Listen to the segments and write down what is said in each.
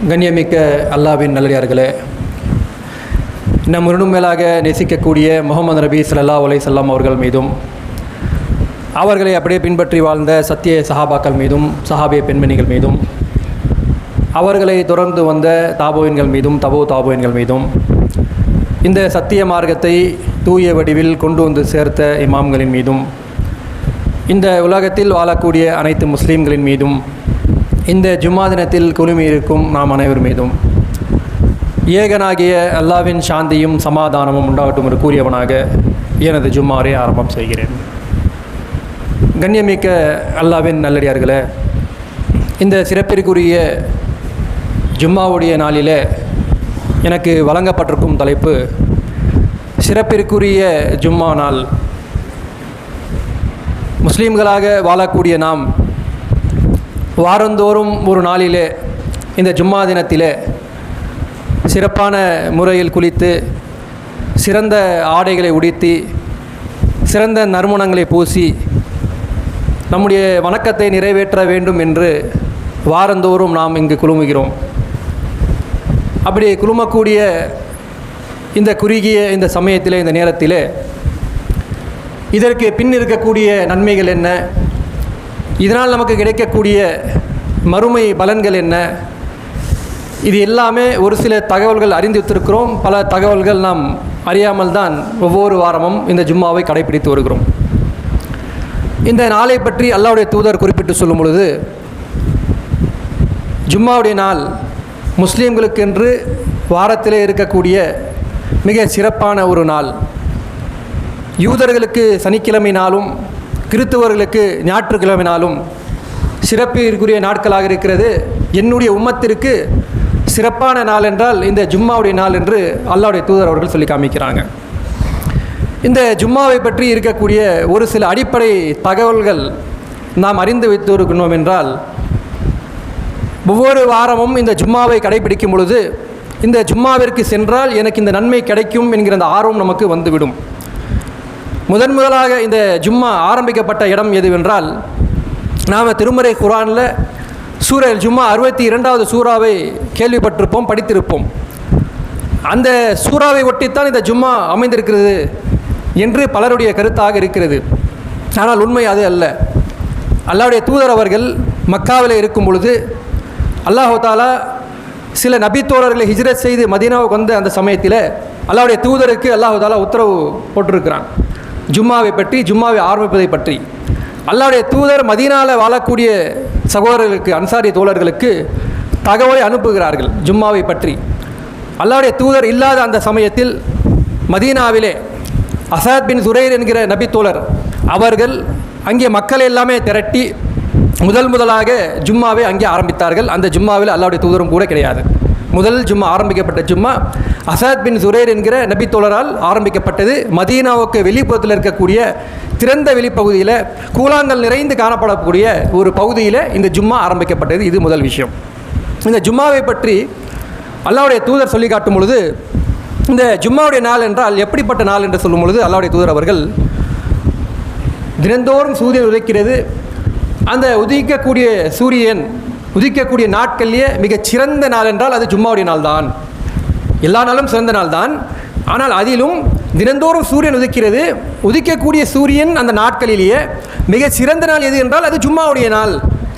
கண்ணியமிக்க அல்லாவின் நல்லடியார்களே நம் முருணும் மேலாக நேசிக்கக்கூடிய முகமது நபி சல்லா உலை சல்லாம் அவர்கள் மீதும் அவர்களை அப்படியே பின்பற்றி வாழ்ந்த சத்திய சஹாபாக்கள் மீதும் சஹாபிய பெண்மணிகள் மீதும் அவர்களை தொடர்ந்து வந்த தாபோயின்கள் மீதும் தபோ தாபோயின்கள் மீதும் இந்த சத்திய மார்க்கத்தை தூய வடிவில் கொண்டு வந்து சேர்த்த இமாம்களின் மீதும் இந்த உலகத்தில் வாழக்கூடிய அனைத்து முஸ்லீம்களின் மீதும் இந்த ஜும்மா தினத்தில் குழுமி இருக்கும் நாம் அனைவர் மீதும். ஏகனாகிய அல்லாவின் சாந்தியும் சமாதானமும் உண்டாகட்டும் என்று கூறியவனாக எனது ஜும்மாரை ஆரம்பம் செய்கிறேன். கண்ணியமிக்க அல்லாவின் நல்லடியார்களே இந்த சிறப்பிற்குரிய ஜும்மாவுடைய நாளில் எனக்கு வழங்கப்பட்டிருக்கும் தலைப்பு சிறப்பிற்குரிய ஜும்மா நாள். முஸ்லீம்களாக வாழக்கூடிய நாம் வாரந்தோறும் ஒரு நாளிலே இந்த ஜும்மா தினத்திலே சிறப்பான முறையில் குளித்து சிறந்த ஆடைகளை உடுத்தி சிறந்த நறுமணங்களை பூசி நம்முடைய வணக்கத்தை நிறைவேற்ற வேண்டும் என்று வாரந்தோறும் நாம் இங்கு குழுமுகிறோம் அப்படி குழுமக்கூடிய இந்த குறுகிய இந்த சமயத்தில் இந்த நேரத்தில் இதற்கு பின் இருக்கக்கூடிய நன்மைகள் என்ன? இதனால் நமக்கு கிடைக்கக்கூடிய மறுமை பலன்கள் என்ன? இது எல்லாமே ஒரு சில தகவல்கள் அறிந்து வைத்திருக்கிறோம். பல தகவல்கள் நாம் அறியாமல் தான் ஒவ்வொரு வாரமும் இந்த ஜும்மாவை கடைபிடித்து வருகிறோம். இந்த நாளை பற்றி அல்லாவுடைய தூதர் குறிப்பிட்டு சொல்லும் பொழுது ஜும்மாவுடைய நாள் முஸ்லீம்களுக்கென்று வாரத்திலே இருக்கக்கூடிய மிக சிறப்பான ஒரு நாள். யூதர்களுக்கு சனிக்கிழமை நாளும் கிறித்துவர்களுக்கு ஞாயிற்றுக்கிழமை நாளும் சிறப்பிற்குரிய நாட்களாக இருக்கிறது. என்னுடைய உம்மத்திற்கு சிறப்பான நாள் என்றால் இந்த ஜும்மாவுடைய நாள் என்று அல்லாவுடைய தூதர் அவர்கள் சொல்லி காமிக்கிறாங்க. இந்த ஜும்மாவை பற்றி இருக்கக்கூடிய ஒரு சில அடிப்படை தகவல்கள் நாம் அறிந்து வைத்து என்றால் ஒவ்வொரு வாரமும் இந்த ஜும்மாவை கடைபிடிக்கும் பொழுது இந்த ஜும்மாவிற்கு சென்றால் எனக்கு இந்த நன்மை கிடைக்கும் என்கிற அந்த ஆர்வம் நமக்கு வந்துவிடும். முதன் முதலாக இந்த ஜும்மா ஆரம்பிக்கப்பட்ட இடம் எதுவென்றால் நாம் திருமறை குரானில் சூரல் ஜும்மா அறுபத்தி இரண்டாவது சூறாவை கேள்விப்பட்டிருப்போம் படித்திருப்போம். அந்த சூறாவை ஒட்டித்தான் இந்த ஜும்மா அமைந்திருக்கிறது என்று பலருடைய கருத்தாக இருக்கிறது. ஆனால் உண்மை அது அல்ல. அல்லாவுடைய தூதர் அவர்கள் மக்காவில் இருக்கும் பொழுது அல்லாஹாலா சில நபித்தோழர்களை ஹிஜ்ரத் செய்து மதீனாவுக்கு வந்த அந்த சமயத்தில் அல்லாவுடைய தூதருக்கு அல்லாஹாலா உத்தரவு போட்டிருக்கிறான். ஜும்மாவை பற்றி ஜும்மாவை ஆரம்பிப்பதை பற்றி. அல்லாவுடைய தூதர் மதீனாவில் வாழக்கூடிய சகோதரர்களுக்கு அன்சாரி தோழர்களுக்கு தகவலை அனுப்புகிறார்கள் ஜும்மாவை பற்றி. அல்லாவுடைய தூதர் இல்லாத அந்த சமயத்தில் மதீனாவிலே அசாத் பின் சுரைர் என்கிற நபி தோழர் அவர்கள் அங்கே மக்களை எல்லாமே திரட்டி முதல் முதலாக ஜும்மாவை அங்கே ஆரம்பித்தார்கள். அந்த ஜும்மாவில் அல்லாவுடைய தூதரும் கூட கிடையாது. முதல் ஜும்மா ஆரம்பிக்கப்பட்ட ஜும்மா. அசாத் பின் சுரேர் என்கிற நபி தோழரால் ஆரம்பிக்கப்பட்டது. மதீனாவுக்கு வெளிப்புறத்தில் இருக்கக்கூடிய திறந்த வெளிப்பகுதியில் கூழாங்கல் நிறைந்து காணப்படக்கூடிய ஒரு பகுதியில் இந்த ஜும்மா ஆரம்பிக்கப்பட்டது. இது முதல் விஷயம். இந்த ஜும்மாவை பற்றி அல்லாவுடைய தூதர் சொல்லி காட்டும் பொழுது இந்த ஜும்மாவுடைய நாள் என்றால் எப்படிப்பட்ட நாள் என்று சொல்லும் பொழுது அல்லாவுடைய தூதர் அவர்கள் தினந்தோறும் சூரியன் உதைக்கிறது. அந்த உதிக்கக்கூடிய சூரியன் உதிக்கக்கூடிய நாட்கள்லேயே மிகச் சிறந்த நாள் என்றால் அது ஜும்மாவுடைய நாள் தான் எல்லா நாளும் சிறந்த நாள் தான் ஆனால் அதிலும் தினந்தோறும் சூரியன் உதிக்கிறது. உதிக்கக்கூடிய சூரியன் அந்த நாட்களிலேயே மிக சிறந்த நாள் எது என்றால் அது ஜும்மாவுடைய நாள்.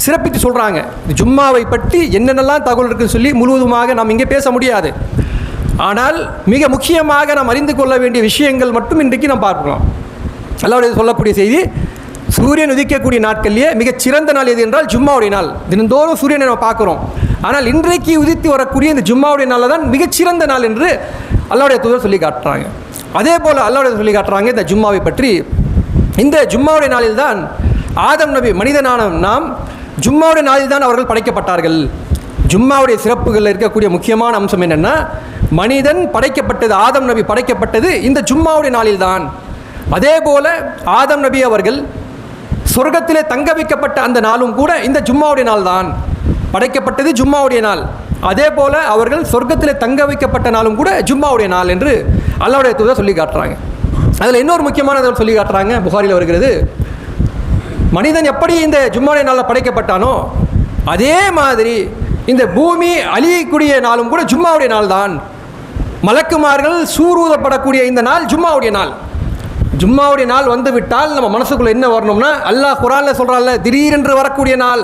சிறப்பித்து சொல்கிறாங்க ஜும்மாவை பற்றி என்னென்னலாம் தகவல் இருக்குன்னு சொல்லி முழுவதுமாக நாம் இங்கே பேச முடியாது. ஆனால் மிக முக்கியமாக நாம் அறிந்து கொள்ள வேண்டிய விஷயங்கள் மட்டும் இன்றைக்கு நாம் பார்க்கலாம். எல்லாருடைய சொல்லக்கூடிய செய்தி சூரியன் உதிக்கக்கூடிய நாட்கள்லேயே மிகச்சிறந்த நாள் எது என்றால் ஜும்மாவுடைய நாள். தினந்தோறும் சூரியனை நம்ம பார்க்குறோம். ஆனால் இன்றைக்கு உதித்து வரக்கூடிய இந்த ஜும்மாவுடைய நாளில் தான் மிகச்சிறந்த நாள் என்று அல்லாவுடைய தூதர் சொல்லி காட்டுறாங்க. அதே போல் அல்லாவுடைய சொல்லி காட்டுறாங்க இந்த ஜும்மாவை பற்றி. இந்த ஜும்மாவுடைய நாளில் தான் ஆதம் நபி மனிதனான நாம் ஜும்மாவுடைய நாளில் தான் அவர்கள் படைக்கப்பட்டார்கள். ஜும்மாவுடைய சிறப்புகளில் இருக்கக்கூடிய முக்கியமான அம்சம் என்னென்னா மனிதன் படைக்கப்பட்டது ஆதம் நபி படைக்கப்பட்டது இந்த ஜும்மாவுடைய நாளில் தான். அதே போல ஆதம் நபி அவர்கள் சொர்க்கத்திலே தங்க வைக்கப்பட்ட அந்த நாளும் கூட இந்த ஜும்மாவுடைய நாள் தான் படைக்கப்பட்டது ஜும்மாவுடைய நாள். அதே போல அவர்கள் சொர்க்கத்திலே தங்க வைக்கப்பட்ட நாளும் கூட ஜும்மாவுடைய நாள் என்று அல்லாவுடைய தூதர் சொல்லி காட்டுறாங்க. அதில் இன்னொரு முக்கியமான சொல்லி காட்டுறாங்க. புகாரில் வருகிறது. மனிதன் எப்படி இந்த ஜும்மாவுடைய நாளில் படைக்கப்பட்டானோ அதே மாதிரி இந்த பூமி அழியக்கூடிய நாளும் கூட ஜும்மாவுடைய நாள் தான் மலக்குமார்கள் சூரூதப்படக்கூடிய இந்த நாள் ஜும்மாவுடைய நாள். ஜும்மாவுடைய நாள் வந்து விட்டால் நம்ம மனசுக்குள்ள என்ன வரணும்னா அல்லாஹ் குரான்ல சொல்றான்ல திடீரென்று வரக்கூடிய நாள்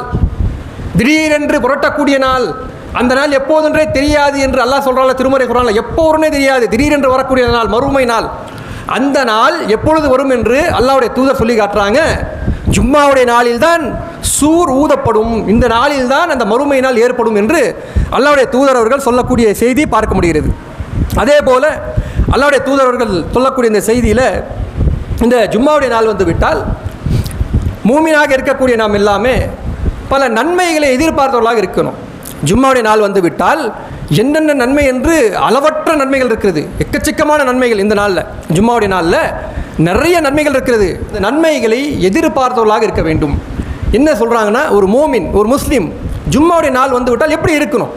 திடீரென்று புரட்டக்கூடிய நாள். அந்த நாள் எப்போதென்றே தெரியாது என்று அல்லாஹ் சொல்றான்ல திருமறை குரான்ல எப்போதுனே தெரியாது. திடீரென்று வரக்கூடிய நாள் மறுமை நாள். அந்த நாள் எப்பொழுது வரும் என்று அல்லாவுடைய தூதர் சொல்லி காட்டுறாங்க. ஜும்மாவுடைய நாளில்தான் சூர் ஊதப்படும். இந்த நாளில்தான் அந்த மறுமை நாள் ஏற்படும் என்று அல்லாவுடைய தூதர் அவர்கள் சொல்லக்கூடிய செய்தி பார்க்க முடிகிறது. அதே போல அல்லாவுடைய தூதர் அவர்கள் சொல்லக்கூடிய இந்த செய்தியில் இந்த ஜும்மாவுடைய நாள் வந்து விட்டால் மூமினாக இருக்கக்கூடிய நாம் எல்லாமே பல நன்மைகளை எதிர்பார்த்தவர்களாக இருக்கணும். ஜும்மாவுடைய நாள் வந்து விட்டால் என்னென்ன நன்மை என்று அளவற்ற நன்மைகள் இருக்கிறது. எக்கச்சக்கமான நன்மைகள் இந்த நாளில் ஜும்மாவுடைய நாளில் நிறைய நன்மைகள் இருக்கிறது. இந்த நன்மைகளை எதிர்பார்த்தவர்களாக இருக்க வேண்டும். என்ன சொல்கிறாங்கன்னா ஒரு மோமின் ஒரு முஸ்லீம் ஜும்மாவுடைய நாள் வந்து விட்டால் எப்படி இருக்கணும்?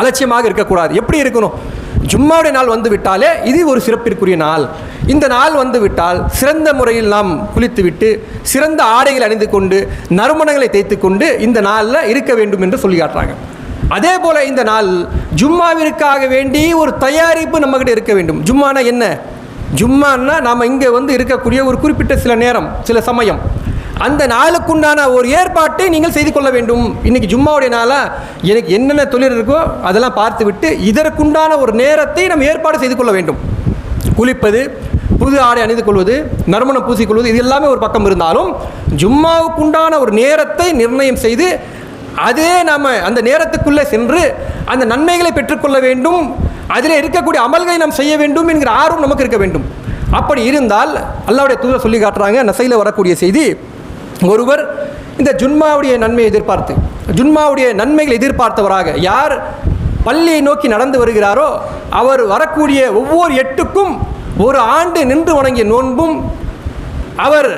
அலட்சியமாக இருக்கக்கூடாது. எப்படி இருக்கணும்? ஜும்மாவுடைய நாள் வந்து விட்டாலே இது ஒரு சிறப்பிற்குரிய நாள். இந்த நாள் வந்து விட்டால் சிறந்த முறையில் நாம் குளித்துவிட்டு சிறந்த ஆடைகள் அணிந்து கொண்டு நறுமணங்களை தேய்த்து கொண்டு இந்த நாளில் இருக்க வேண்டும் என்று சொல்லி காட்டுறாங்க. அதே போல் இந்த நாள் ஜும்மாவிற்காக வேண்டி ஒரு தயாரிப்பு நம்மகிட்ட இருக்க வேண்டும். ஜும்மானா என்ன? ஜும்மான்னா நாம் இங்கே வந்து இருக்கக்கூடிய ஒரு குறிப்பிட்ட சில நேரம் சில சமயம். அந்த நாளுக்குண்டான ஒரு ஏற்பாட்டை நீங்கள் செய்து கொள்ள வேண்டும். இன்னைக்கு ஜும்மாவுடைய நாளாக எனக்கு என்னென்ன தொழில் இருக்கோ அதெல்லாம் பார்த்து விட்டு இதற்குண்டான ஒரு நேரத்தை நம்ம ஏற்பாடு செய்து கொள்ள வேண்டும். குளிப்பது புது ஆடை அணிந்து கொள்வது நறுமணம் பூசிக்கொள்வது இது எல்லாமே ஒரு பக்கம் இருந்தாலும் ஜும்மாவுக்குண்டான ஒரு நேரத்தை நிர்ணயம் செய்து அதே நாம் அந்த நேரத்துக்குள்ளே சென்று அந்த நன்மைகளை பெற்றுக்கொள்ள வேண்டும். அதில் இருக்கக்கூடிய அமல்களை நாம் செய்ய வேண்டும் என்கிற ஆர்வம் நமக்கு இருக்க வேண்டும். அப்படி இருந்தால் அல்லாவுடைய தூதர் சொல்லி காட்டுறாங்க நசையில் வரக்கூடிய செய்தி ஒருவர் இந்த ஜுன்மாவுடைய நன்மையை எதிர்பார்த்து ஜுன்மாவுடைய நன்மைகளை எதிர்பார்த்தவராக யார் பள்ளியை நோக்கி நடந்து வருகிறாரோ அவர் வரக்கூடிய ஒவ்வொரு எட்டுக்கும் ஒரு ஆண்டு நின்று வணங்கிய நோன்பும் அவர்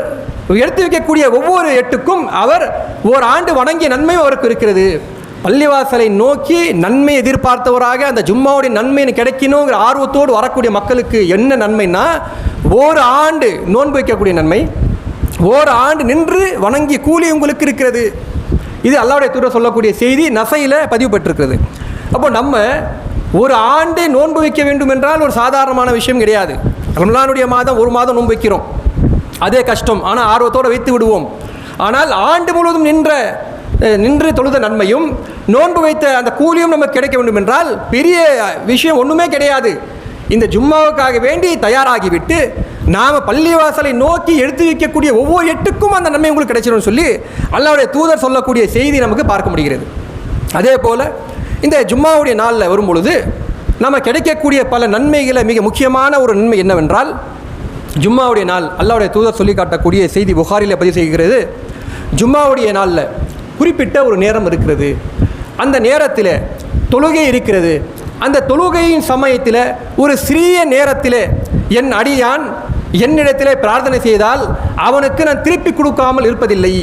எடுத்து வைக்கக்கூடிய ஒவ்வொரு எட்டுக்கும் அவர் ஒரு ஆண்டு வணங்கிய நன்மையும் அவருக்கு இருக்கிறது. பள்ளிவாசலை நோக்கி நன்மை எதிர்பார்த்தவராக அந்த ஜும்மாவுடைய நன்மை எனக்கு கிடைக்கணுங்கிற ஆர்வத்தோடு வரக்கூடிய மக்களுக்கு என்ன நன்மைன்னா ஒரு ஆண்டு நோன்பு வைக்கக்கூடிய நன்மை ஓர் ஆண்டு நின்று வணங்கிய கூலி உங்களுக்கு இருக்கிறது. இது அல்லாவுடைய தூர சொல்லக்கூடிய செய்தி நசையில் பதிவு பெற்றிருக்கிறது. அப்போ நம்ம ஒரு ஆண்டை நோன்பு வைக்க வேண்டும் என்றால் ஒரு சாதாரணமான விஷயம் கிடையாது. ரம்லானுடைய மாதம் ஒரு மாதம் நோன்பு வைக்கிறோம். அதே கஷ்டம். ஆனால் ஆர்வத்தோடு வைத்து விடுவோம். ஆனால் ஆண்டு முழுவதும் நின்ற நின்று தொழுத நன்மையும் நோன்பு வைத்த அந்த கூலியும் நமக்கு கிடைக்க வேண்டும் என்றால் பெரிய விஷயம் ஒன்றுமே கிடையாது. இந்த ஜும்மாவுக்காக வேண்டி தயாராகிவிட்டு நாம் பள்ளிவாசலை நோக்கி எடுத்து வைக்கக்கூடிய ஒவ்வொரு எட்டுக்கும் அந்த நன்மை உங்களுக்கு கிடைச்சிடும் சொல்லி அல்லாவுடைய தூதர் சொல்லக்கூடிய செய்தி நமக்கு பார்க்க முடிகிறது. அதே போல் இந்த ஜும்மாவுடைய நாளில் வரும் பொழுது நம்ம கிடைக்கக்கூடிய பல நன்மைகளை மிக முக்கியமான ஒரு நன்மை என்னவென்றால் ஜும்மாவுடைய நாள் அல்லாவுடைய தூதர் சொல்லி காட்டக்கூடிய செய்தி புகாரில் பதிவு செய்கிறது ஜும்மாவுடைய நாளில் குறிப்பிட்ட ஒரு நேரம் இருக்கிறது. அந்த நேரத்தில் தொழுகை இருக்கிறது. அந்த தொழுகையின் சமயத்தில் ஒரு சிறிய நேரத்தில் என் அடியான் என்னிடத்திலே பிரார்த்தனை செய்தால் அவனுக்கு நான் திருப்பி கொடுக்காமல் இருப்பதில்லை.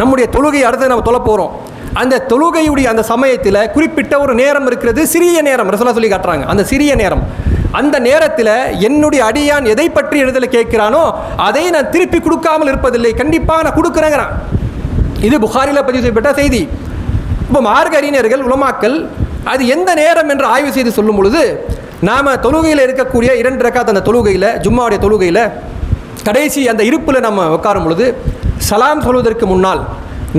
நம்முடைய தொழுகை அடுத்து நம்ம தொழ போகிறோம் அந்த தொழுகையுடைய அந்த சமயத்தில் குறிப்பிட்ட ஒரு நேரம் இருக்கிறது சிறிய நேரம். ரசோலா சொல்லி காட்டுறாங்க. அந்த சிறிய நேரம். அந்த நேரத்தில் என்னுடைய அடியான் எதை பற்றி எழுதல கேட்கிறானோ அதை நான் திருப்பி கொடுக்காமல் இருப்பதில்லை. கண்டிப்பாக நான் கொடுக்குறேங்கிறான். இது புகாரில் பதிவு செய்யப்பட்ட செய்தி. இப்போ மார்க்க அறிஞர்கள் உலமாக்கல் அது எந்த நேரம் என்று ஆய்வு செய்து சொல்லும் பொழுது நாம் தொழுகையில் இருக்கக்கூடிய இரண்டு ரக்காத் அந்த தொழுகையில் ஜும்மாவுடைய தொழுகையில் கடைசி அந்த இருப்பில் நம்ம உட்காரும் பொழுது சலாம் சொல்வதற்கு முன்னால்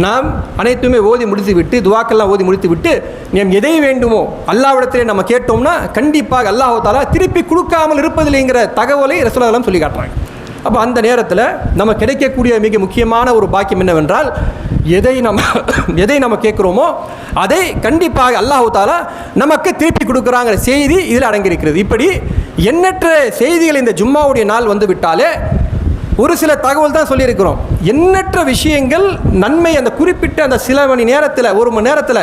நாம் அனைத்துமே ஓதி முடித்து விட்டு துவாக்கெல்லாம் ஓதி முடித்து விட்டு நாம் எதை வேண்டுமோ அல்லாவிடத்திலே நம்ம கேட்டோம்னா கண்டிப்பாக அல்லாஹ் தாலா திருப்பி கொடுக்காமல் இருப்பதில்லைங்கிற தகவலை ரசூலாலாம் சொல்லி காட்டுறாங்க. அப்போ அந்த நேரத்தில் நம்ம கிடைக்கக்கூடிய மிக முக்கியமான ஒரு பாக்கியம் என்னவென்றால் எதை நம்ம எதை நம்ம கேட்குறோமோ அதை கண்டிப்பாக அல்லாஹு தாலா நமக்கு திருப்பி கொடுக்குறாங்கிற செய்தி இதில் அடங்கியிருக்கிறது. இப்படி எண்ணற்ற செய்திகள் இந்த ஜும்மாவுடைய நாள் வந்து விட்டாலே ஒரு சில தகவல் தான் சொல்லியிருக்கிறோம். எண்ணற்ற விஷயங்கள் நன்மை அந்த குறிப்பிட்ட அந்த சில மணி நேரத்தில் ஒரு மணி நேரத்தில்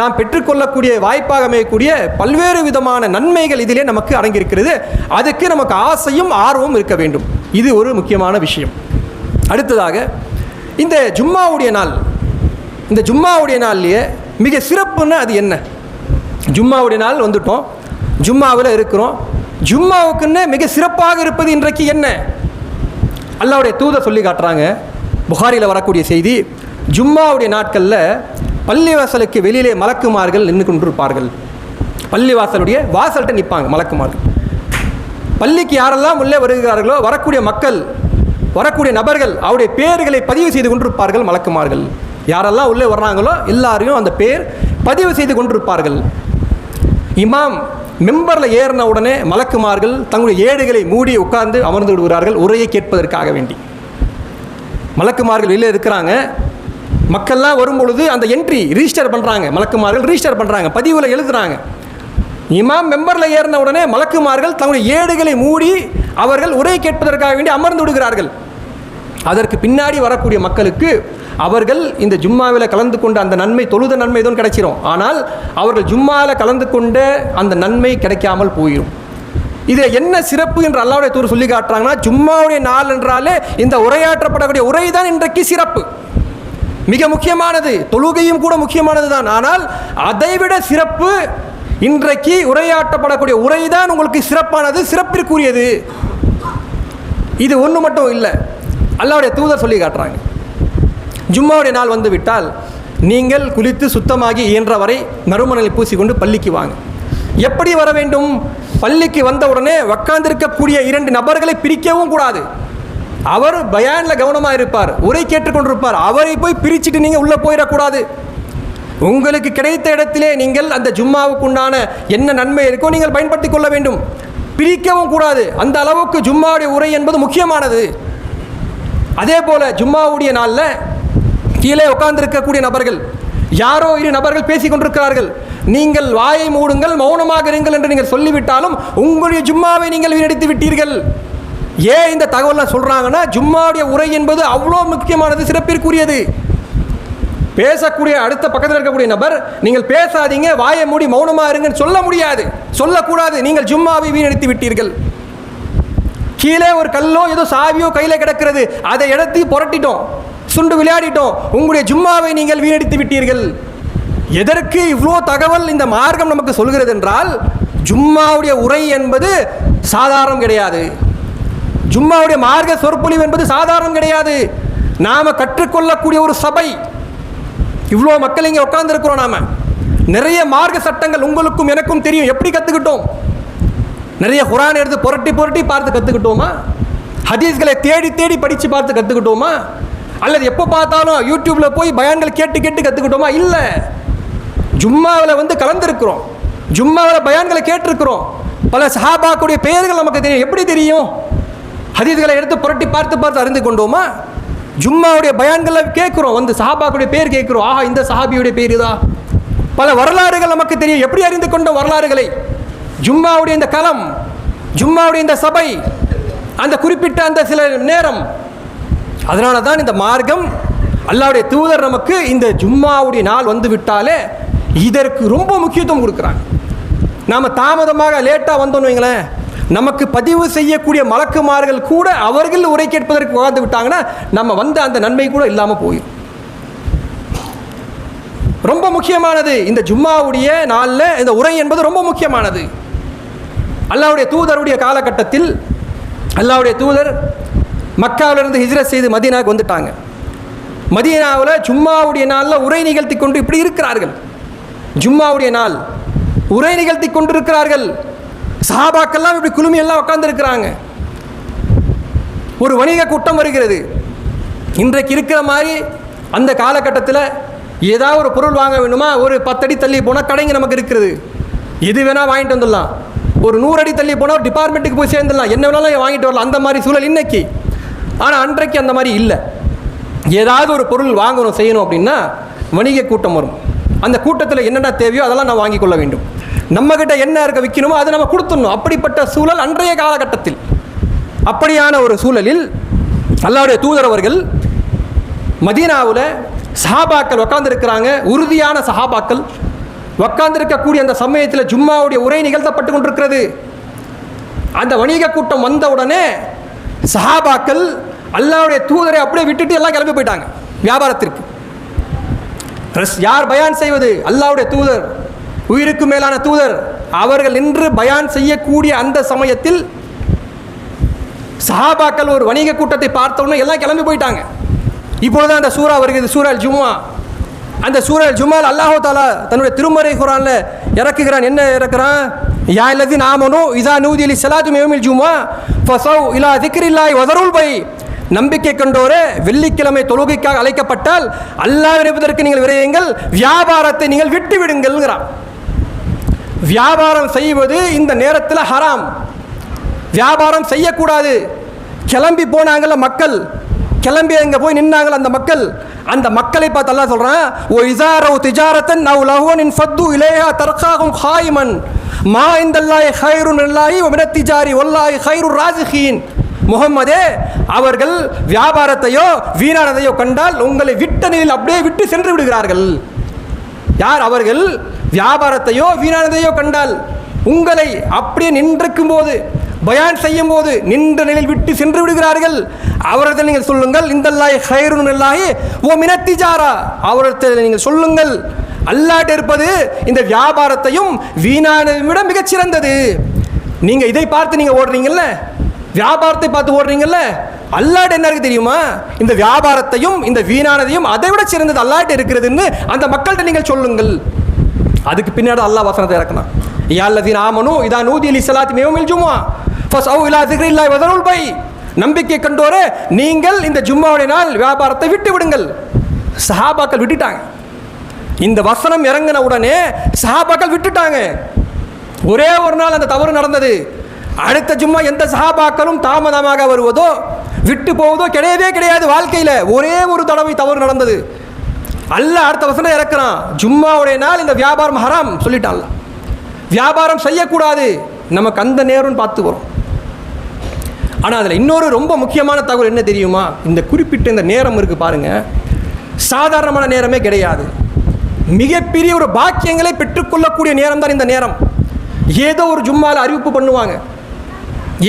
நாம் பெற்றுக்கொள்ளக்கூடிய வாய்ப்பாக அமையக்கூடிய பல்வேறு விதமான நன்மைகள் இதிலே நமக்கு அடங்கியிருக்கிறது. அதுக்கு நமக்கு ஆசையும் ஆர்வமும் இருக்க வேண்டும். இது ஒரு முக்கியமான விஷயம். அடுத்ததாக இந்த ஜும்மாவுடைய நாள் இந்த ஜும்மாவுடைய நாள்லேயே மிக சிறப்புன்னா அது என்ன? ஜும்மாவுடைய நாள் வந்துட்டோம். ஜும்மாவில் இருக்கிறோம். ஜும்மாவுக்குன்னு மிக சிறப்பாக இருப்பது இன்றைக்கு என்ன? அல்லாவுடைய தூதை சொல்லி காட்டுறாங்க. புகாரியில் வரக்கூடிய செய்தி ஜும்மாவுடைய நாட்களில் பள்ளிவாசலுக்கு வெளியிலே மலக்குமார்கள் நின்று கொண்டிருப்பார்கள் பள்ளிவாசலுடைய வாசல்கிட்ட நிற்பாங்க மலக்குமார்கள். பள்ளிக்கு யாரெல்லாம் உள்ளே வருகிறார்களோ வரக்கூடிய மக்கள் வரக்கூடிய நபர்கள் அவருடைய பேர்களை பதிவு செய்து கொண்டிருப்பார்கள் மலக்குமார்கள். யாரெல்லாம் உள்ளே வர்றாங்களோ எல்லாரையும் அந்த பேர் பதிவு செய்து கொண்டிருப்பார்கள். இமாம் மெம்பரில் ஏறின உடனே மலக்குமார்கள் தங்களுடைய ஏடுகளை மூடி உட்கார்ந்து அமர்ந்து விடுகிறார்கள் உரையை கேட்பதற்காக வேண்டி. மலக்குமார்கள் வெளியே இருக்கிறாங்க. மக்கள்லாம் வரும்பொழுது அந்த என்ட்ரி ரிஜிஸ்டர் பண்ணுறாங்க மலக்குமார்கள் ரிஜிஸ்டர் பண்ணுறாங்க பதிவில் எழுதுகிறாங்க இமாம் மெம்பரில் ஏறின உடனே மலக்குமார்கள் தங்களுடைய ஏடுகளை மூடி அவர்கள் உரை கேட்பதற்காக வேண்டி அமர்ந்து விடுகிறார்கள். அதற்கு பின்னாடி வரக்கூடிய மக்களுக்கு அவர்கள் இந்த ஜும்மாவில் கலந்து கொண்ட அந்த நன்மை தொழுத நன்மை எதுவும் கிடைச்சிரும். ஆனால் அவர்கள் ஜும்மாவில் கலந்து கொண்ட அந்த நன்மை கிடைக்காமல் போயிடும் இதில் என்ன சிறப்பு என்று அல்லாவுடைய தூர் சொல்லி காட்டுறாங்கன்னா ஜும்மாவுடைய நாள் என்றாலே இந்த உரையாற்றப்படக்கூடிய உரை தான் இன்றைக்கு சிறப்பு. மிக முக்கியமானது தொழுகையும் கூட முக்கியமானது தான் ஆனால் அதைவிட சிறப்பு இன்றைக்கு உரையாற்றப்படக்கூடிய உரை தான் உங்களுக்கு சிறப்பானது சிறப்பிற்குரியது. இது ஒன்று மட்டும் இல்லை. அல்லாவுடைய தூதர் சொல்லி காட்டுறாங்க. ஜும்மாவுடைய நாள் வந்து விட்டால் நீங்கள் குளித்து சுத்தமாகி இயன்ற வரை நறுமணலை பூசிக்கொண்டு பள்ளிக்கு வாங்க. எப்படி வர வேண்டும்? பள்ளிக்கு வந்த உடனே உக்காந்திருக்கக்கூடிய இரண்டு நபர்களை பிரிக்கவும் கூடாது. அவர் பயானில் கவனமாக இருப்பார் உரை கேட்டுக்கொண்டிருப்பார். அவரை போய் பிரிச்சுட்டு நீங்கள் உள்ளே போயிடக்கூடாது. உங்களுக்கு கிடைத்த இடத்திலே நீங்கள் அந்த ஜும்மாவுக்குண்டான என்ன நன்மை இருக்கோ நீங்கள் பயன்படுத்தி கொள்ள வேண்டும். பிரிக்கவும் கூடாது. அந்த அளவுக்கு ஜும்மாவுடைய உரை என்பது முக்கியமானது. அதே போல ஜும்மாவுடைய நாளில் கீழே உட்கார்ந்திருக்கக்கூடிய நபர்கள் யாரோ இரு நபர்கள் பேசிக் கொண்டிருக்கிறார்கள். நீங்கள் வாயை மூடுங்கள் மௌனமாக இருங்கள் என்று நீங்கள் சொல்லிவிட்டாலும் உங்களுடைய ஜும்மாவை நீங்கள் வீணடித்து விட்டீர்கள். ஏன் இந்த தகவலை சொல்கிறாங்கன்னா ஜும்மாவுடைய உரை என்பது அவ்வளோ முக்கியமானது சிறப்பிற்குரியது. பேசக்கூடிய அடுத்த பக்கத்தில் இருக்கக்கூடிய நபர் நீங்கள் பேசாதீங்க வாயை மூடி மௌனமா இருங்கன்னு சொல்ல முடியாது. சொல்லக்கூடாது. நீங்கள் ஜும்மாவை வீணடித்து விட்டீர்கள். கீழே ஒரு கல்லோ ஏதோ சாவியோ கையில் கிடக்கிறது. அதை எடுத்து புரட்டிட்டோம். சுண்டு விளையாடிட்டோம். உங்களுடைய ஜும்மாவை நீங்கள் வீணடித்து விட்டீர்கள். எதற்கு இவ்வளோ தகவல் இந்த மார்க்கம் நமக்கு சொல்கிறது என்றால் ஜும்மாவுடைய உரை என்பது சாதாரணம் கிடையாது. ஜும்மாவுடைய மார்க்க சொற்பொழிவு என்பது சாதாரணம் கிடையாது. நாம் கற்றுக்கொள்ளக்கூடிய ஒரு சபை இவ்வளோ மக்கள் இங்கே உட்காந்துருக்குறோம் நாம். நிறைய மார்க்க சட்டங்கள் உங்களுக்கும் எனக்கும் தெரியும். எப்படி கற்றுக்கிட்டோம் நிறைய குரான் எடுத்து புரட்டி புரட்டி பார்த்து கற்றுக்கிட்டோமா ஹதீஸ்களை தேடி தேடி படித்து பார்த்து கற்றுக்கிட்டோமா அல்லது எப்போ பார்த்தாலும் யூடியூப்பில் போய் பயான்கள் கேட்டு கேட்டு கற்றுக்கிட்டோமா இல்லை. ஜும்மாவில் வந்து கலந்துருக்கிறோம். ஜும்மாவில் பயான்களை கேட்டிருக்கிறோம். பல சஹாபாக்குடைய பெயர்கள் நமக்கு தெரியும். எப்படி தெரியும்? ஹதீஸ்களை எடுத்து புரட்டி பார்த்து பார்த்து அறிந்து கொண்டோமா? ஜும்மாவுடைய பயான்களை கேட்குறோம் வந்து சஹாபாக்குடைய பேர் கேட்குறோம் ஆஹா இந்த சஹாபியுடைய பேர் இதா? பல வரலாறுகள் நமக்கு தெரியும். எப்படி அறிந்து கொண்ட வரலாறுகளை? ஜும்மாவுடைய இந்த களம் ஜும்மாவுடைய இந்த சபை அந்த குறிப்பிட்ட அந்த சில நேரம். அதனால தான் இந்த மார்க்கம் அல்லாவுடைய தூதர் நமக்கு இந்த ஜும்மாவுடைய நாள் வந்து விட்டாலே இதற்கு ரொம்ப முக்கியத்துவம் கொடுக்குறாங்க. நாம் தாமதமாக லேட்டாக வந்தோம்னு வைங்களேன். நமக்கு பதிவு செய்யக்கூடிய மலக்குமார்கள் கூட அவர்கள் உரை கேட்பதற்கு உட்கார்ந்து விட்டாங்கன்னா நம்ம வந்த அந்த நன்மை கூட இல்லாமல் போயிடும். ரொம்ப முக்கியமானது இந்த ஜும்மாவுடைய நாளில் இந்த உரை என்பது ரொம்ப முக்கியமானது. அல்லாவுடைய தூதருடைய காலகட்டத்தில் அல்லாவுடைய தூதர் மக்காவிலிருந்து ஹிஜ்ரத் செய்து மதீனாவுக்கு வந்துட்டாங்க. மதீனாவில் ஜும்மாவுடைய நாளில் உரை நிகழ்த்தி கொண்டு இப்படி இருக்கிறார்கள். ஜும்மாவுடைய நாள் உரை நிகழ்த்தி கொண்டிருக்கிறார்கள். சஹாபாக்கெல்லாம் இப்படி குழுமி எல்லாம் உட்காந்துருக்குறாங்க ஒரு வணிக கூட்டம் வருகிறது. இன்றைக்கு இருக்கிற மாதிரி அந்த காலகட்டத்தில் ஏதாவது ஒரு பொருள் வாங்க வேணுமா ஒரு பத்தடி தள்ளி போனால் கடைங்க நமக்கு இருக்கிறது. எது வேணால் வாங்கிட்டு வந்துடலாம். ஒரு நூறு அடி தள்ளி போனால் டிபார்ட்மெண்ட்டுக்கு போய் சேர்ந்துடலாம். என்ன வேணாலும் வாங்கிட்டு வரலாம். அந்த மாதிரி சூழல் இன்னைக்கு. ஆனால் அன்றைக்கு அந்த மாதிரி இல்லை. ஏதாவது ஒரு பொருள் வாங்கணும் செய்யணும் அப்படின்னா வணிக கூட்டம் வரும். அந்த கூட்டத்தில் என்னென்ன தேவையோ அதெல்லாம் நான் வாங்கிக் கொள்ள வேண்டும். நம்மக்கிட்ட என்ன இருக்க விற்கணுமோ அதை நம்ம கொடுத்துடணும். அப்படிப்பட்ட சூழல் அன்றைய காலகட்டத்தில். அப்படியான ஒரு சூழலில் அல்லாவுடைய தூதர் அவர்கள் மதீனாவில் சஹாபாக்கள் உட்காந்துருக்கிறாங்க உறுதியான சஹாபாக்கள் உட்காந்துருக்கக்கூடிய அந்த சமயத்தில் ஜும்மாவுடைய உரை நிகழ்த்தப்பட்டு கொண்டிருக்கிறது. அந்த வணிக கூட்டம் வந்த உடனே சஹாபாக்கள் அல்லாவுடைய தூதரை அப்படியே விட்டுட்டு எல்லாம் கிளம்பி போயிட்டாங்க. வியாபாரத்திற்கு. யார் பயான் செய்வது? அல்லாவுடைய தூதர். உயிருக்கு மேலான தூதர் அவர்கள் நின்று பயான் செய்யக்கூடிய அந்த சமயத்தில் சஹாபாக்கள் ஒரு வணிக கூட்டத்தை பார்த்த எல்லாம் கிளம்பி போயிட்டாங்க. இப்பொழுது அந்த சூறா வருகிறது சூரா ஜும்மா. அந்த சூரல் ஜும்மால் அல்லாஹோ தாலா தன்னுடைய திருமறை குரானில் இறக்குகிறான். என்ன இறக்குறான்? யா இல்லது நாமனோ இதா நூதி அலி சலாத்து மேமில் ஜும்மா ஃபசவ் இலா திக்ரில்லாய் வதருள் பை. நம்பிக்கை கொண்டோரே வெள்ளிக்கிழமை தொழுகைக்காக அழைக்கப்பட்டால் அல்லாஹ் விரைவதற்கு நீங்கள் விரையுங்கள் வியாபாரத்தை நீங்கள் விட்டு விடுங்கள்ங்கிறான் வியாபாரம் செய்வது இந்த நேரத்தில் ஹராம். வியாபாரம் செய்யக்கூடாது. கிளம்பி போனாங்கல்ல மக்கள். கிளம்பி அங்கே போய் நின்னாங்கல்ல அந்த மக்கள். அந்த மக்களை பார்த்து அல்லாஹ் சொல்கிறான் ஓ இசாரோ திஜாரத்தன் நவ் லஹோனின் ஃபத்து இலேயா தர்காகும் ஹாய்மன். மா இந்தல்லாய் ஹைருன் நல்லாயி ஒமின திஜாரி ஒல்லாய் ஹைரு ராஜிஹீன் முகம்மதே அவர்கள் வியாபாரத்தையோ வீணானதையோ கண்டால் உங்களை விட்ட நிலையில் அப்படியே விட்டு சென்று விடுகிறார்கள். யார்? அவர்கள் வியாபாரத்தையோ வீணானதையோ கண்டால் உங்களை அப்படியே நின்றிருக்கும் போது பயான் செய்யும் போது நின்ற நிலையில் விட்டு சென்று விடுகிறார்கள். அவர்கள் நீங்கள் சொல்லுங்கள் இந்தல்லாய் ஹைருன் இல்லாஹி ஓ மினத்திஜாரா. அவரத்தில் நீங்கள் சொல்லுங்கள் அல்லாட்டு இருப்பது இந்த வியாபாரத்தையும் வீணானதை விட மிகச் சிறந்தது இதை பார்த்து நீங்கள் ஓடுறீங்கல்ல? வியாபாரத்தை பார்த்து ஓடுறீங்கல்ல? அல்லாட் என்ன இருக்கு தெரியுமா? இந்த வியாபாரத்தையும் இந்த வீணானதையும் அதை விட சிறந்தது அல்லாட்டு இருக்கிறதுன்னு அந்த மக்கள்கிட்ட நீங்கள் சொல்லுங்கள். அதுக்கு பின்னாடி அல்லா வசனத்தை இறக்கணும் யாழ்லதீன் ஆமனும் இதான் நூதி அலி சலாத்தி மேவமில் ஜும்மா. ஃபஸ் அவு இலா இல்லா வதருல் பை. நம்பிக்கை கண்டோரே நீங்கள் இந்த ஜும்மாவுடைய நாள் வியாபாரத்தை விட்டு விடுங்கள். சஹாபாக்கள் விட்டுட்டாங்க. இந்த வசனம் இறங்கின உடனே சஹாபாக்கள் விட்டுட்டாங்க. ஒரே ஒரு நாள் அந்த தவறு நடந்தது. அடுத்த ஜும்மா எந்த சஹாபாக்களும் தாமதமாக வருவதோ விட்டு போவதோ கிடையவே கிடையாது வாழ்க்கையில். ஒரே ஒரு தடவை தவறு நடந்தது. அல்ல அடுத்த வசனம் இறக்குறான். ஜும்மாவுடைய நாள் இந்த வியாபாரம் ஹராம் சொல்லிட்டான்ல வியாபாரம் செய்யக்கூடாது. நமக்கு அந்த நேரம்னு பார்த்து வரும். ஆனால் அதில் இன்னொரு ரொம்ப முக்கியமான தகவல் என்ன தெரியுமா? இந்த குறிப்பிட்ட இந்த நேரம் இருக்கு பாருங்க. சாதாரணமான நேரமே கிடையாது. மிகப்பெரிய ஒரு பாக்கியங்களை பெற்றுக்கொள்ளக்கூடிய நேரம் தான் இந்த நேரம். ஏதோ ஒரு ஜும்மாவில் அறிவிப்பு பண்ணுவாங்க.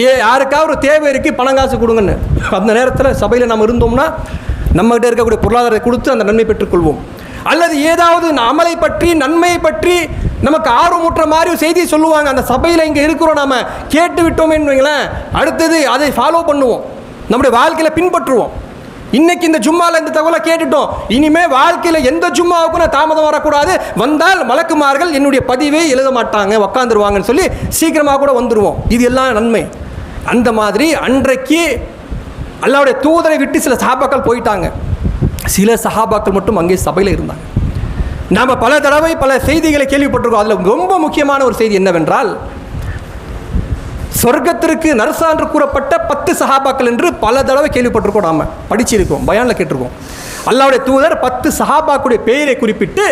ஏ யாருக்காவது ஒரு தேவை இருக்குது பணம் காசு கொடுங்கன்னு. அந்த நேரத்தில் சபையில் நம்ம இருந்தோம்னா நம்மகிட்ட இருக்கக்கூடிய பொருளாதாரத்தை கொடுத்து அந்த நன்மை பெற்றுக்கொள்வோம். அல்லது ஏதாவது அமலை பற்றி நன்மையை பற்றி நமக்கு ஆர்வமுற்ற மாதிரி செய்தி சொல்லுவாங்க. அந்த சபையில் இங்கே இருக்கிறோம் நாம். கேட்டு விட்டோமேன்னு வைங்களேன். அடுத்தது அதை ஃபாலோ பண்ணுவோம். நம்முடைய வாழ்க்கையில் பின்பற்றுவோம். இன்னைக்கு இந்த ஜும்மாவில் இந்த தகவலை கேட்டுட்டோம். இனிமே வாழ்க்கையில் எந்த ஜும்மாவுக்கும் நான் தாமதம் வரக்கூடாது. வந்தால் மலக்குமார்கள் என்னுடைய பதிவை எழுத மாட்டாங்க. உக்காந்துருவாங்கன்னு சொல்லி சீக்கிரமாக கூட வந்துடுவோம் இது எல்லாம் நன்மை. அந்த மாதிரி அன்றைக்கு அல்லாவுடைய தூதரை விட்டு சில சஹாபாக்கள் போயிட்டாங்க. சில சஹாபாக்கள் மட்டும் அங்கே சபையில் இருந்தாங்க. நாம் பல தடவை பல செய்திகளை கேள்விப்பட்டிருக்கோம். அதில் ரொம்ப முக்கியமான ஒரு செய்தி என்னவென்றால் சொர்க்கத்திற்கு நர்சான்று கூறப்பட்ட பத்து சஹாபாக்கள் என்று பல தடவை கேள்விப்பட்டிருக்கோம் நாம். படிச்சிருக்கோம் பயானில் கேட்டிருக்கோம். அல்லாவுடைய தூதர் பத்து சஹாபாக்குடைய பெயரை குறிப்பிட்டு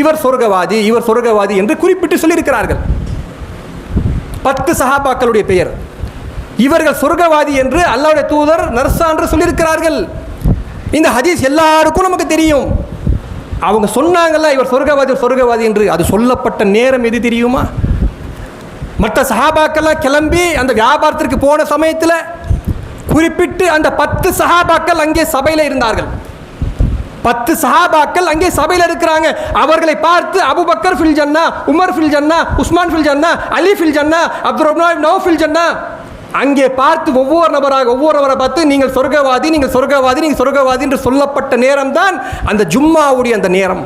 இவர் சொர்க்கவாதி இவர் சொர்க்கவாதி என்று குறிப்பிட்டு சொல்லியிருக்கிறார்கள். பத்து சஹாபாக்களுடைய பெயர். இவர்கள் சொர்க்கவாதி என்று அல்லாவுடைய தூதர் நர்சான்று சொல்லியிருக்கிறார்கள். இந்த ஹதீஸ் எல்லாருக்கும் நமக்கு தெரியும். அவங்க சொன்னாங்கல்ல இவர் சொர்க்கவாதி சொர்க்கவாதி என்று. அது சொல்லப்பட்ட நேரம் எது தெரியுமா? மற்ற சஹாபாக்கெல்லாம் கிளம்பி அந்த வியாபாரத்திற்கு போன சமயத்தில் குறிப்பிட்டு அந்த பத்து சஹாபாக்கள் அங்கே சபையில் இருந்தார்கள். பத்து சஹாபாக்கள் அங்கே சபையில் இருக்கிறாங்க. அவர்களை பார்த்து அபுபக்கர் ஃபில் ஜன்னா உமர் ஃபில் ஜன்னா உஸ்மான் ஃபில் ஜன்னா அலி ஃபில் ஜன்னா அப்துல் ரஹ்மான் நவ் ஃபில் ஜன்னா அங்கே பார்த்து ஒவ்வொரு நபராக ஒவ்வொரு நபரை பார்த்து நீங்கள் சொர்க்கவாதி நீங்கள் சொர்க்கவாதி நீங்கள் சொர்க்கவாதி என்று சொல்லப்பட்ட நேரம் தான் அந்த ஜும்மாவுடைய அந்த நேரம்.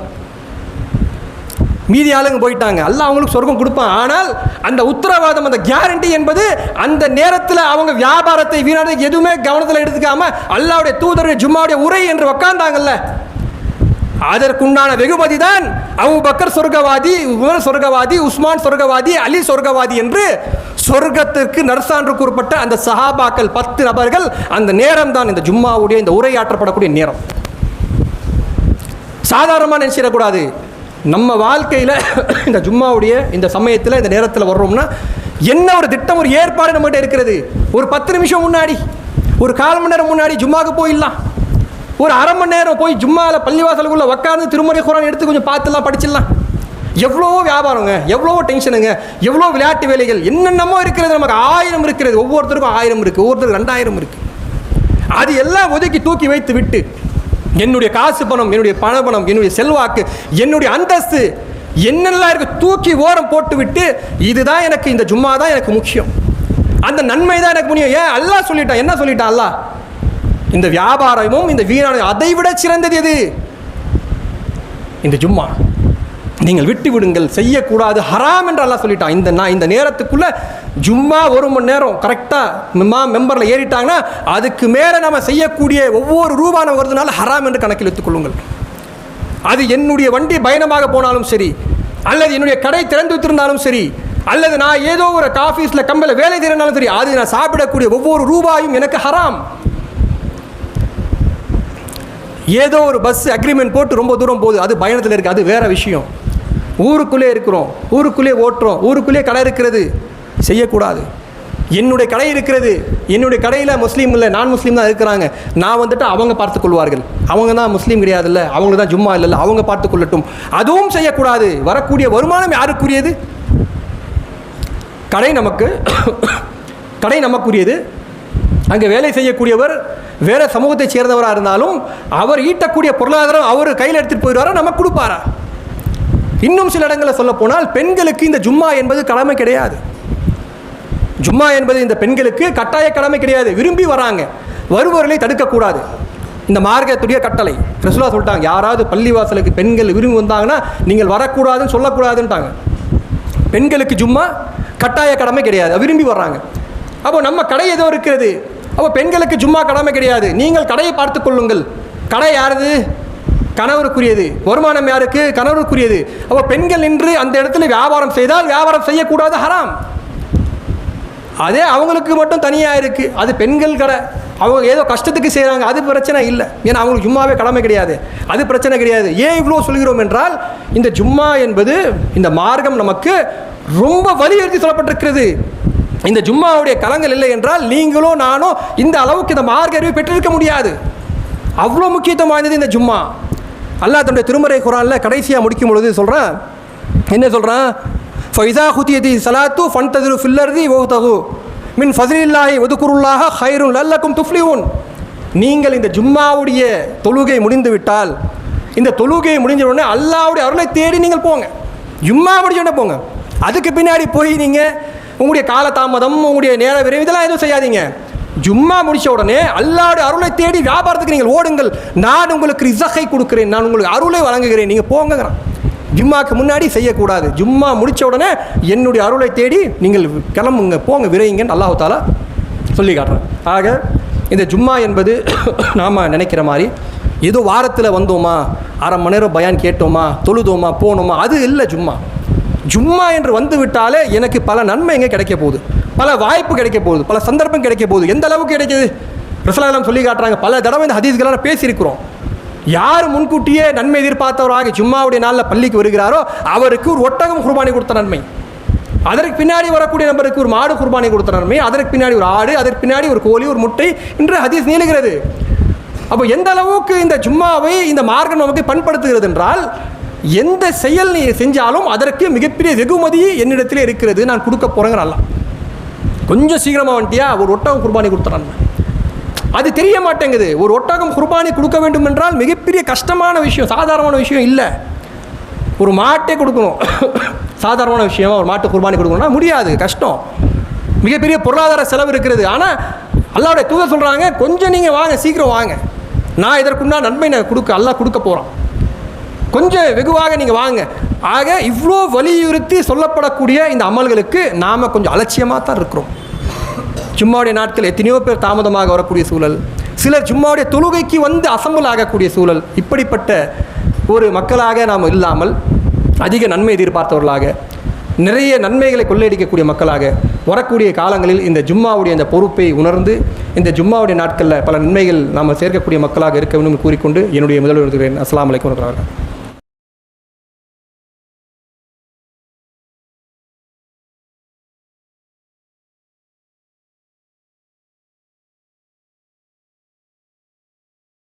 மீதி ஆளுங்க போயிட்டாங்க. அல்ல அவங்களுக்கு சொர்க்கம் கொடுப்பான். ஆனால் அந்த உத்தரவாதம் அந்த கேரண்டி என்பது அந்த நேரத்தில் அவங்க வியாபாரத்தை வீணானதை எதுவுமே கவனத்தில் எடுத்துக்காம அல்லாவுடைய தூதருடைய ஜும்மாவுடைய உரை என்று உக்காந்தாங்கல்ல. அதற்குண்டான வெகுமதி தான் அவங்க பக்கர் சொர்க்கவாதி உமர் சொர்க்கவாதி உஸ்மான் சொர்க்கவாதி அலி சொர்க்கவாதி என்று சொர்க்கத்திற்கு நர்சான்று கூறப்பட்ட அந்த சஹாபாக்கள் பத்து நபர்கள் அந்த நேரம் தான் இந்த ஜும்மாவுடைய இந்த உரையாற்றப்படக்கூடிய நேரம். சாதாரணமாக நினச்சிடக்கூடாது. நம்ம வாழ்க்கையில் இந்த ஜும்மாவுடைய இந்த சமயத்தில் இந்த நேரத்தில் வர்றோம்னா என்ன ஒரு திட்டம் ஒரு ஏற்பாடு நம்மகிட்ட இருக்கிறது? ஒரு பத்து நிமிஷம் முன்னாடி ஒரு கால் மணி நேரம் முன்னாடி ஜும்மாவுக்கு போயிடலாம். ஒரு அரை மணி நேரம் போய் ஜும்மாவில் பள்ளிவாசலுக்குள்ளே உட்காந்து திருமறை குரான் எடுத்து கொஞ்சம் பார்த்துலாம் படிச்சிடலாம். எவ்வளவோ வியாபாரங்க எவ்வளவோ டென்ஷனுங்க எவ்வளோ விளையாட்டு வேலைகள் என்னென்னமோ இருக்கிறது நமக்கு ஆயிரம் இருக்கிறது. ஒவ்வொருத்தருக்கும் ஆயிரம் இருக்குது ஒவ்வொருத்தருக்கு ரெண்டாயிரம் இருக்குது அது எல்லாம் ஒதுக்கி தூக்கி வைத்து விட்டு என்னுடைய காசு பணம் என்னுடைய பண பணம் என்னுடைய செல்வாக்கு என்னுடைய அந்தஸ்து என்னெல்லாம் இருக்கு தூக்கி ஓரம் போட்டு விட்டு இதுதான் எனக்கு இந்த ஜும்மா தான் எனக்கு முக்கியம். அந்த நன்மை தான் எனக்கு முடியும் ஏன்? அல்லாஹ் சொல்லிட்டான் என்ன சொல்லிட்டான் அல்லாஹ்? இந்த வியாபாரமும் இந்த வீணான அதை விட சிறந்தது எது? இந்த ஜும்மா. நீங்கள் விட்டு விடுங்கள் செய்யக்கூடாது ஹராம் என்று எல்லாம் சொல்லிட்டான். இந்த நான் இந்த நேரத்துக்குள்ளே ஜும்மா ஒரு மணி நேரம் கரெக்டாக மெம்மா மெம்பரில் ஏறிட்டாங்கன்னா அதுக்கு மேலே நம்ம செய்யக்கூடிய ஒவ்வொரு ரூபா நம்ம வருதுனால ஹராம் என்று கணக்கில் எடுத்துக்கொள்ளுங்கள் அது என்னுடைய வண்டி பயணமாக போனாலும் சரி அல்லது என்னுடைய கடை திறந்து வைத்திருந்தாலும் சரி அல்லது நான் ஏதோ ஒரு காஃபீஸில் கம்பெனியில் வேலை செய்யறனாலும் சரி அது நான் சாப்பிடக்கூடிய ஒவ்வொரு ரூபாயும் எனக்கு ஹராம். ஏதோ ஒரு பஸ் அக்ரிமெண்ட் போட்டு ரொம்ப தூரம் போகுது அது பயணத்தில் இருக்குது அது வேறு விஷயம். ஊருக்குள்ளே இருக்கிறோம் ஊருக்குள்ளே ஓட்டுறோம் ஊருக்குள்ளே கடை இருக்கிறது செய்யக்கூடாது. என்னுடைய கடை இருக்கிறது என்னுடைய கடையில் முஸ்லீம் இல்லை நான் முஸ்லீம் தான் இருக்கிறாங்க. நான் வந்துட்டு அவங்க பார்த்துக் கொள்வார்கள். அவங்க தான் முஸ்லீம் கிடையாதுல்ல அவங்க தான் ஜும்மா இல்லைல்ல அவங்க பார்த்து கொள்ளட்டும். அதுவும் செய்யக்கூடாது. வரக்கூடிய வருமானம் யாருக்குரியது? கடை நமக்கு கடை நமக்குரியது. அங்கே வேலை செய்யக்கூடியவர் வேறு சமூகத்தைச் சேர்ந்தவராக இருந்தாலும் அவர் ஈட்டக்கூடிய பொருளாதாரம் அவர் கையில் எடுத்துகிட்டு போயிடுவாரா? நமக்கு கொடுப்பாரா? இன்னும் சில இடங்களில் சொல்ல போனால் பெண்களுக்கு இந்த ஜும்மா என்பது கடமை கிடையாது. ஜும்மா என்பது இந்த பெண்களுக்கு கட்டாய கடமை கிடையாது. விரும்பி வராங்க. வருபவர்களை தடுக்கக்கூடாது. இந்த மார்க்கத்துடைய கட்டளை. ரசுலா சொல்லிட்டாங்க யாராவது பள்ளிவாசலுக்கு பெண்கள் விரும்பி வந்தாங்கன்னா நீங்கள் வரக்கூடாதுன்னு சொல்லக்கூடாதுன்ட்டாங்க பெண்களுக்கு ஜும்மா கட்டாய கடமை கிடையாது. விரும்பி வர்றாங்க. அப்போ நம்ம கடை ஏதோ இருக்கிறது. அப்போ பெண்களுக்கு ஜும்மா கடமை கிடையாது. நீங்கள் கடையை பார்த்து கொள்ளுங்கள். கடை யாரது? கணவருக்குரியது. வருமானம் யாருக்கு? கணவருக்குரியது. அப்போ பெண்கள் நின்று அந்த இடத்துல வியாபாரம் செய்தால் வியாபாரம் செய்யக்கூடாது ஹராம். அதே அவங்களுக்கு மட்டும் தனியாக இருக்குது அது பெண்கள் கடை. அவங்க ஏதோ கஷ்டத்துக்கு செய்கிறாங்க அது பிரச்சனை இல்லை. ஏன்னா அவங்களுக்கு ஜும்மாவே கடமை கிடையாது. அது பிரச்சனை கிடையாது. ஏன் இவ்வளோ சொல்கிறோம் என்றால் இந்த ஜும்மா என்பது இந்த மார்க்கம் நமக்கு ரொம்ப வலியுறுத்தி சொல்லப்பட்டிருக்கிறது. இந்த ஜும்மாவுடைய கலங்கள் இல்லை என்றால் நீங்களோ நானோ இந்த அளவுக்கு இந்த மார்க்க அறிவை பெற்றிருக்க முடியாது. அவ்வளோ முக்கியத்துவம் வாய்ந்தது இந்த ஜும்மா. அல்லாஹ் தன்னுடைய திருமறை குரானில் கடைசியாக முடிக்கும் பொழுது சொல்கிறான் என்ன சொல்கிறான் ஃபைசா ஹுத்தியதி சலாத்து ஃபன் ததிரு ஃபில்லர்தி ஓ தகு மின் ஃபசிலில்லாஹி ஒதுக்குருல்லாக ஹைருன் லல்லக்கும் துஃப்லியூன் நீங்கள் இந்த ஜும்மாவுடைய தொழுகை முடிந்து விட்டால் இந்த தொழுகை முடிஞ்ச உடனே அல்லாவுடைய அருளை தேடி நீங்கள் போங்க. ஜும்மா முடிஞ்ச உடனே போங்க. அதுக்கு பின்னாடி போய் நீங்கள் உங்களுடைய காலதாமதம் உங்களுடைய நேர விரைவு இதெல்லாம் எதுவும் செய்யாதீங்க. ஜும்மா முடிச்ச உடனே அல்லாடு அருளை தேடி வியாபாரத்துக்கு நீங்கள் ஓடுங்கள். நான் உங்களுக்கு ரிசகை கொடுக்குறேன். நான் உங்களுக்கு அருளை வழங்குகிறேன். நீங்கள் போங்கங்கிறான். ஜும்மாக்கு முன்னாடி செய்யக்கூடாது. ஜும்மா முடித்த உடனே என்னுடைய அருளை தேடி நீங்கள் கிளம்புங்க போங்க விரையுங்கன்னு அல்லாஹ் சொல்லி காட்டுறேன். ஆக இந்த ஜும்மா என்பது நாம் நினைக்கிற மாதிரி ஏதோ வாரத்தில் வந்தோமா அரை மணி நேரம் பயான் கேட்டோமா தொழுதோமா போனோமா அது இல்லை ஜும்மா. ஜும்மா என்று வந்து விட்டாலே எனக்கு பல நன்மைங்க கிடைக்க போகுது. பல வாய்ப்பு கிடைக்க போகுது பல சந்தர்ப்பம் கிடைக்க போகுது. எந்த அளவுக்கு கிடைக்குது? ரசலாம் சொல்லி காட்டுறாங்க. பல தடவை இந்த ஹதீஸ்களால் பேசியிருக்கிறோம். யார் முன்கூட்டியே நன்மை எதிர்பார்த்தவராக ஜும்மாவுடைய நாளில் பள்ளிக்கு வருகிறாரோ அவருக்கு ஒரு ஒட்டகம் குர்பானி கொடுத்த நன்மை. அதற்கு பின்னாடி வரக்கூடிய நபருக்கு ஒரு மாடு குர்பானி கொடுத்த நன்மை. அதற்கு பின்னாடி ஒரு ஆடு அதற்கு பின்னாடி ஒரு கோழி ஒரு முட்டை. இன்று ஹதீஸ் நீளுகிறது. அப்போ எந்த அளவுக்கு இந்த ஜும்மாவை இந்த மார்க்கம் நமக்கு பண்படுத்துகிறது என்றால் எந்த செயல் நீ செஞ்சாலும் அதற்கு மிகப்பெரிய வெகுமதி என்னிடத்தில் இருக்கிறது. நான் கொடுக்க போகிறேங்கிற கொஞ்சம் சீக்கிரமாக வந்துட்டியா? ஒரு ஒட்டகம் குர்பானி கொடுத்துறான். அது தெரிய மாட்டேங்குது. ஒரு ஒட்டகம் குர்பானி கொடுக்க வேண்டும் என்றால் மிகப்பெரிய கஷ்டமான விஷயம் சாதாரணமான விஷயம் இல்லை. ஒரு மாட்டே கொடுக்கணும். சாதாரணமான விஷயம் ஒரு மாட்டு குர்பானி கொடுக்கணும்னா முடியாது கஷ்டம். மிகப்பெரிய பொருளாதார செலவு இருக்கிறது. ஆனால் அல்லாவுடைய தூதர் சொல்கிறாங்க கொஞ்சம் நீங்கள் வாங்க சீக்கிரம் வாங்க. நான் இதற்குன்னா நன்மை நான் கொடுக்க அல்லா கொடுக்க போகிறோம் கொஞ்சம் வெகுவாக நீங்கள் வாங்க ஆக இவ்வளோ வலியுறுத்தி சொல்லப்படக்கூடிய இந்த அமல்களுக்கு நாம் கொஞ்சம் அலட்சியமாக தான் இருக்கிறோம். ஜும்மாவுடைய நாட்கள் எத்தனையோ பேர் தாமதமாக வரக்கூடிய சூழல். சிலர் ஜும்மாவுடைய தொழுகைக்கு வந்து அசம்பல் ஆகக்கூடிய சூழல். இப்படிப்பட்ட ஒரு மக்களாக நாம் இல்லாமல் அதிக நன்மை எதிர்பார்த்தவர்களாக நிறைய நன்மைகளை கொள்ளையடிக்கக்கூடிய மக்களாக வரக்கூடிய காலங்களில் இந்த ஜும்மாவுடைய அந்த பொறுப்பை உணர்ந்து இந்த ஜும்மாவுடைய நாட்களில் பல நன்மைகள் நாம் சேர்க்கக்கூடிய மக்களாக இருக்க வேண்டும் கூறிக்கொண்டு என்னுடைய முதல்வர் அஸ்லாம் வலைக்கம் வரகாத்துஹு